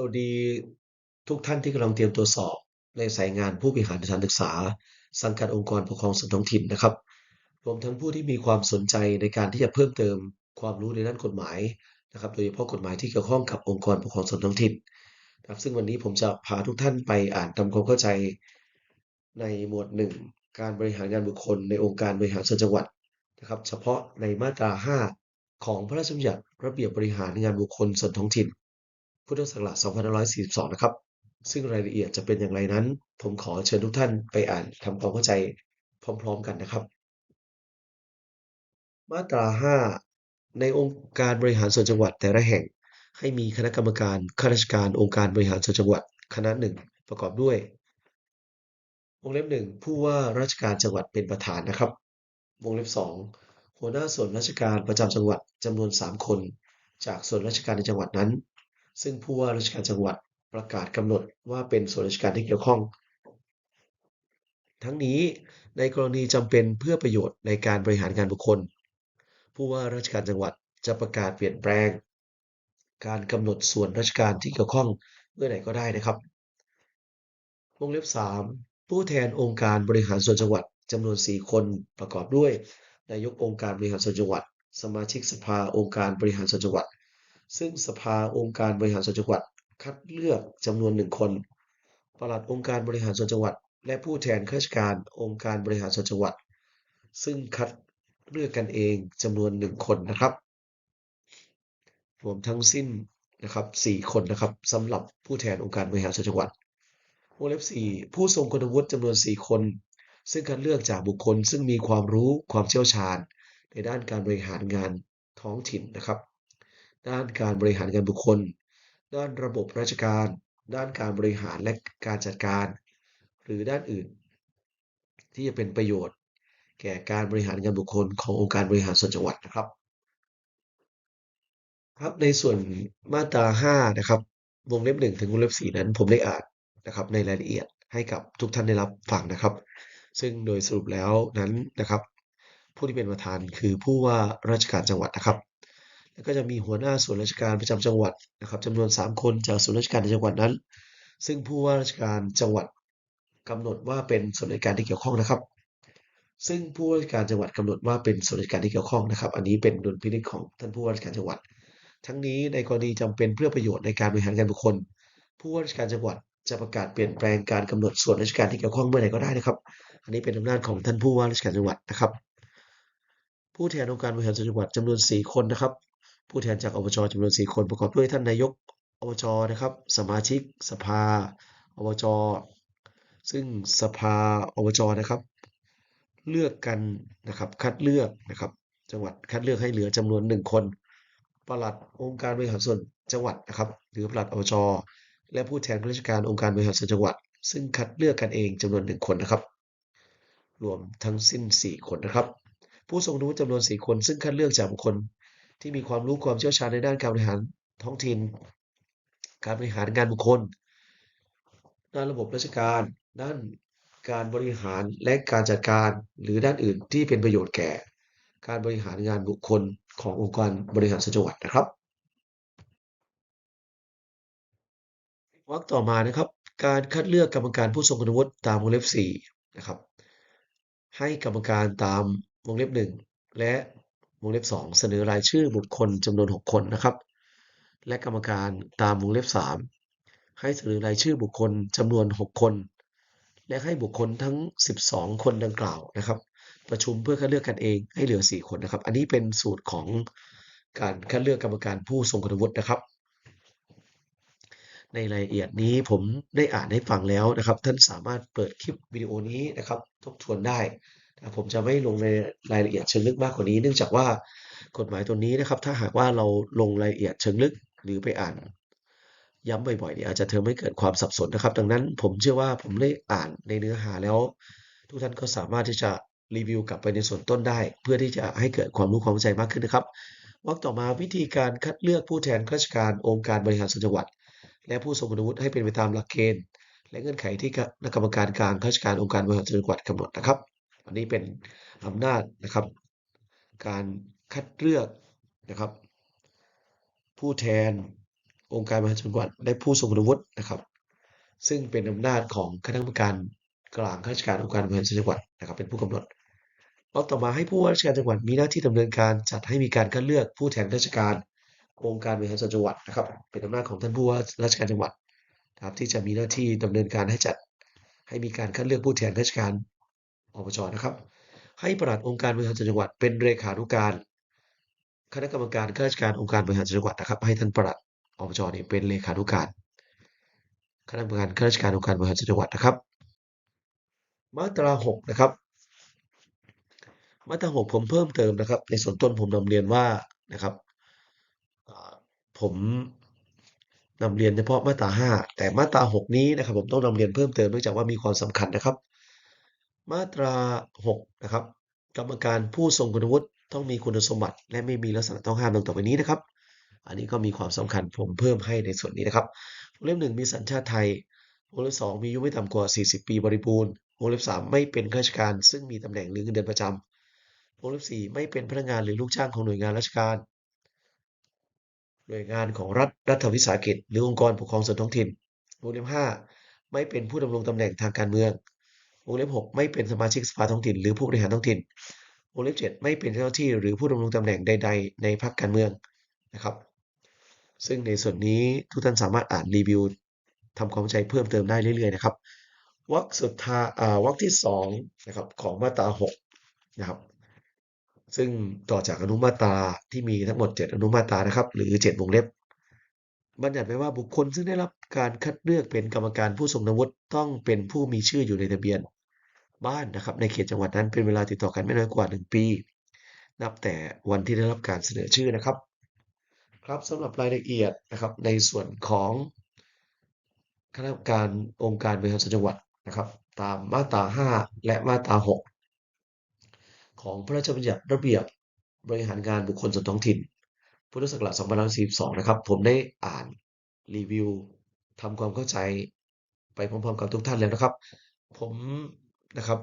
สวัสดีทุกท่านที่กำลังเตรียมตัวสอบในสายงานผู้บริหารสถานศึกษา สังกัดองค์กรปกครองส่วนท้องถิ่นนะครับ รวมทั้งผู้ที่มีความสนใจในการที่จะเพิ่มเติมความรู้ในด้านกฎหมายนะครับ โดยเฉพาะกฎหมายที่เกี่ยวข้องกับองค์กรปกครองส่วนท้องถิ่นนะครับซึ่งวันนี้ผมจะพาทุกท่านไปอ่านทำความเข้าใจในหมวดหนึ่งการบริหารงานบุคคลในองค์การบริหารส่วนจังหวัดนะครับ เฉพาะในมาตรา 5 ของพระราชบัญญัติระเบียบบริหารงานบุคคลส่วนท้องถิ่น พุทธศักราช2542 นะครับ ซึ่งรายละเอียดจะเป็นอย่างไรนั้น ผมขอเชิญทุกท่านไปอ่านทำความเข้าใจพร้อม ๆ กันนะครับ มาตรา 5 ในองค์การบริหารส่วนจังหวัดแต่ละแห่ง ให้มีคณะกรรมการข้าราชการองค์การบริหารส่วนจังหวัดคณะหนึ่งประกอบด้วยวงเล็บหนึ่งผู้ว่าราชการจังหวัดเป็นประธานนะครับ วงเล็บสองหัวหน้าส่วนราชการประจำจังหวัดจำนวน 3 คน จากส่วนราชการในจังหวัดนั้น ซึ่งผู้ว่าราชการจังหวัดประกาศกำหนดว่าเป็นส่วนราชการที่เกี่ยวข้อง ทั้งนี้ในกรณีจำเป็นเพื่อประโยชน์ในการบริหารงานบุคคล ผู้ว่าราชการจังหวัดจะประกาศเปลี่ยนแปลง การกำหนดส่วนราชการที่เกี่ยวข้องเมื่อไหร่ก็ได้นะครับวงเล็บ 3 ผู้แทนองค์การบริหารส่วนจังหวัดจำนวน 4 คนประกอบด้วย นายกองค์การบริหารส่วนจังหวัด สมาชิกสภาองค์การบริหารส่วนจังหวัด ซึ่งสภาองค์การบริหารส่วนจังหวัด คัดเลือกจำนวนหนึ่งคนปลัดองค์การบริหารส่วนจังหวัด และผู้แทนข้าราชการองค์การบริหารส่วนจังหวัด ซึ่งคัดเลือกกันเองจำนวนหนึ่งคนนะครับ รวมทั้งสิ้นนะครับ4คนนะครับสำหรับผู้แทนองค์การบริหารส่วนจังหวัดวงเล็บ4ผู้ทรงคุณวุฒิจำนวน 4 คน ซึ่งคัดเลือกจากบุคคลซึ่งมีความรู้ความเชี่ยวชาญ ในด้านการบริหารงานท้องถิ่นนะครับ ด้านการบริหารงานบุคคล ด้านระบบราชการ ด้านการบริหารและการจัดการ หรือด้านอื่น ที่จะเป็นประโยชน์ แก่การบริหารงานบุคคลขององค์การบริหารส่วนจังหวัดนะครับ ครับในส่วนมาตรา5นะครับวงเล็บ1ถึงวงเล็บ4นั้นผมได้อ่านนะครับในรายละเอียดให้กับทุกท่านได้รับฟังนะครับ ซึ่งโดยสรุปแล้วนั้นนะครับ ผู้ที่เป็นประธานคือผู้ว่าราชการจังหวัดนะครับ แล้วก็จะมีหัวหน้าส่วนราชการประจำจังหวัดนะครับจำนวน 3 คนจากส่วนราชการในจังหวัดนั้น ซึ่งผู้ว่าราชการจังหวัดกำหนดว่าเป็นส่วนราชการที่เกี่ยวข้องนะครับ ซึ่งผู้ว่าราชการจังหวัดกำหนดว่าเป็นส่วนราชการที่เกี่ยวข้องนะครับ อันนี้เป็นดุลพินิจของท่านผู้ว่าราชการจังหวัด ทั้งนี้ในกรณีจำเป็นเพื่อประโยชน์ในการบริหารงานบุคคล ผู้ว่าราชการจังหวัดจะประกาศเปลี่ยนแปลงการกำหนดส่วนราชการที่เกี่ยวข้องเมื่อไหร่ก็ได้นะครับ อันนี้เป็นอำนาจของท่านผู้ว่าราชการจังหวัดนะครับ ผู้แทนองค์การบริหารส่วนจังหวัดจำนวน 4 คนนะครับ ผู้แทนจากอบจจำนวน 4 คนประกอบด้วยท่านนายกอบจนะครับ สมาชิกสภาอบจซึ่งสภาอบจนะครับ เลือกกันนะครับคัดเลือกนะครับ จังหวัดคัดเลือกให้เหลือจำนวน 1 คนปลัดองค์การบริหารส่วนจังหวัดนะครับหรือปลัดอบจและผู้แทนข้าราชการองค์การบริหารส่วนจังหวัด ซึ่งคัดเลือกกันเองจำนวน 1 คนนะครับ รวมทั้งสิ้น 4 คนนะครับ ผู้ทรงรู้จำนวน 4 คน ซึ่งคัดเลือกจากบุคคล ที่มีความรู้ความเชี่ยวชาญในด้านการบริหารท้องถิ่น การบริหารงานบุคคล ด้านระบบราชการ ด้านการบริหารและการจัดการหรือด้านอื่นที่เป็นประโยชน์แก่ การบริหารงานบุคคลขององค์การบริหารส่วนจังหวัดนะครับวรรคต่อมานะครับ การคัดเลือกกรรมการผู้ทรงคุณวุฒิตามวงเล็บ4นะครับให้กรรมการตามวงเล็บ 1 และ วงเล็บ 2 เสนอรายชื่อบุคคลจำนวน 6 คนนะครับ และกรรมการตามวงเล็บ 3 ให้เสนอรายชื่อบุคคลจำนวน 6 คน และให้บุคคลทั้ง 12 คนดังกล่าวนะครับ ประชุมเพื่อคัดเลือกกันเองให้เหลือ 4 คนนะครับ อันนี้เป็นสูตรของการคัดเลือกกรรมการผู้ทรงคุณวุฒินะครับ ในรายละเอียดนี้ผมได้อ่านให้ฟังแล้วนะครับ ท่านสามารถเปิดคลิปวิดีโอนี้นะครับ ทบทวนได้ ผมจะไม่ลงในรายละเอียดเชิงลึกมากกว่านี้ เนื่องจากว่ากฎหมายตัวนี้นะครับ ถ้าหากว่าเราลงรายละเอียดเชิงลึกหรือไปอ่าน ย้ำบ่อยๆเนี่ยอาจจะทำให้เกิดความสับสนนะครับ ดังนั้นผมเชื่อว่าผมได้อ่านในเนื้อหาแล้ว ทุกท่านก็สามารถที่จะรีวิวกลับไปในส่วนต้นได้ เพื่อที่จะให้เกิดความรู้ความเข้าใจมากขึ้นนะครับวรรคต่อมาวิธีการคัดเลือกผู้แทนข้าราชการองค์การบริหารส่วนจังหวัด และผู้ทรงคุณวุฒิให้เป็นไปตามหลักเกณฑ์และเงื่อนไขที่คณะกรรมการกลางข้าราชการองค์การบริหารส่วนจังหวัดกำหนดนะครับ อันนี้เป็นอำนาจนะครับ การคัดเลือกนะครับ ผู้แทนองค์การบริหารส่วนจังหวัดและผู้ทรงคุณวุฒินะครับ ซึ่งเป็นอำนาจของคณะกรรมการกลางข้าราชการองค์การบริหารส่วนจังหวัดนะครับ เป็นผู้กำหนดแล้วต่อมาให้ผู้ว่าราชการจังหวัดมีหน้าที่ดำเนินการจัดให้มีการคัดเลือกผู้แทนราชการองค์การบริหารส่วนจังหวัดนะครับ เป็นอำนาจของท่านผู้ว่าราชการจังหวัดนะครับที่จะมีหน้าที่ดำเนินการให้จัดให้มีการคัดเลือกผู้แทนราชการ อบจนะครับ ให้ปลัดองค์การบริหารจังหวัดเป็นเลขานุการ คณะกรรมการข้าราชการองค์การบริหารจังหวัดนะครับ ให้ท่านปลัดอบจเนี่ยเป็นเลขานุการ คณะกรรมการข้าราชการองค์การบริหารจังหวัดนะครับ มาตราหกนะครับ มาตราหกผมเพิ่มเติมนะครับ ในส่วนต้นผมนำเรียนว่านะครับผมนำเรียนเฉพาะมาตราห้าแต่มาตราหกนี้นะครับ ผมต้องนำเรียนเพิ่มเติมเนื่องจากว่ามีความสำคัญนะครับ มาตราหกนะครับกรรมการผู้ทรงคุณวุฒิต้องมีคุณสมบัติ และไม่มีลักษณะต้องห้ามดังต่อไปนี้นะครับ อันนี้ก็มีความสำคัญผมเพิ่มให้ในส่วนนี้นะครับวงเล็บหนึ่งมีสัญชาติไทยวงเล็บสองมีอายุไม่ต่ำกว่า 40 ปีบริบูรณ์วงเล็บสามไม่เป็นข้าราชการ ซึ่งมีตำแหน่งหรือเงินเดือนประจำวงเล็บสี่ไม่เป็นพนักงานหรือลูกจ้างของหน่วยงานราชการ หน่วยงานของรัฐรัฐวิสาหกิจ หรือองค์กรปกครองส่วนท้องถิ่นวงเล็บห้าไม่เป็นผู้ดำรงตำแหน่งทางการเมือง วงเล็บหกไม่เป็นสมาชิกสภาท้องถิ่น หรือผู้บริหารท้องถิ่น วงเล็บเจ็ดไม่เป็นเจ้าหน้าที่หรือผู้ดำรงตำแหน่งใด ๆ ในพรรคการเมืองนะครับ ซึ่งในส่วนนี้ทุกท่านสามารถอ่านรีวิวทำความเข้าใจเพิ่มเติมได้เรื่อยๆนะครับวรรคสุดท้ายอ่าวรรคที่สองนะครับของมาตราหกนะครับ ซึ่งต่อจากอนุมาตราที่มีทั้งหมด 7 อนุมาตรานะครับ หรือ 7 วงเล็บบัญญัติไว้ว่าบุคคลซึ่งได้รับการคัดเลือกเป็นกรรมการผู้ทรงคุณวุฒิต้องเป็นผู้มีชื่ออยู่ในทะเบียน บ้านนะครับในเขตจังหวัดนั้นเป็นเวลาติดต่อกันไม่น้อยกว่า 1 ปี นับแต่วันที่ได้รับการเสนอชื่อนะครับ ครับสำหรับรายละเอียดนะครับในส่วนของคณะกรรมการองค์การบริหารส่วนจังหวัดนะครับ ตามมาตรา 5 และมาตรา 6 ของพระราชบัญญัติระเบียบบริหารงานบุคคลส่วนท้องถิ่น พุทธศักราช2542 นะครับ ผมได้อ่านรีวิวทำความเข้าใจไปพร้อมๆกับทุกท่านแล้วนะครับ ผม นะครับ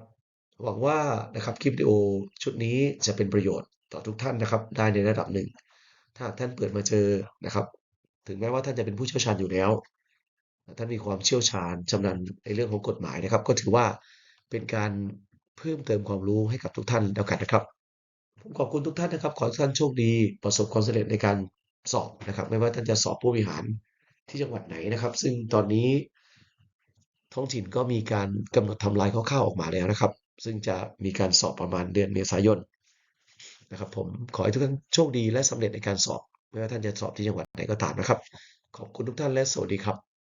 หวังว่านะครับคลิปวิดีโอชุดนี้จะเป็นประโยชน์ต่อทุกท่านนะครับ ได้ในระดับหนึ่ง ถ้าท่านเปิดมาเจอนะครับ ถึงแม้ว่าท่านจะเป็นผู้เชี่ยวชาญอยู่แล้ว ท่านมีความเชี่ยวชาญชำนาญในเรื่องของกฎหมายนะครับ ก็ถือว่าเป็นการเพิ่มเติมความรู้ให้กับทุกท่านแล้วกันนะครับผมขอบคุณทุกท่านนะครับ ขอให้ท่านโชคดี ประสบความสำเร็จในการสอบนะครับ ไม่ว่าท่านจะสอบผู้บริหารที่จังหวัดไหนนะครับ ซึ่งตอนนี้ ท้องถิ่นก็มีการกำหนดทำลายคร่าวๆออกมาแล้วนะครับ ซึ่งจะมีการสอบประมาณเดือนเมษายนนะครับ ผมขอให้ทุกท่านโชคดีและสำเร็จในการสอบ ไม่ว่าท่านจะสอบที่จังหวัดไหนก็ตามนะครับ ขอบคุณทุกท่านและสวัสดีครับ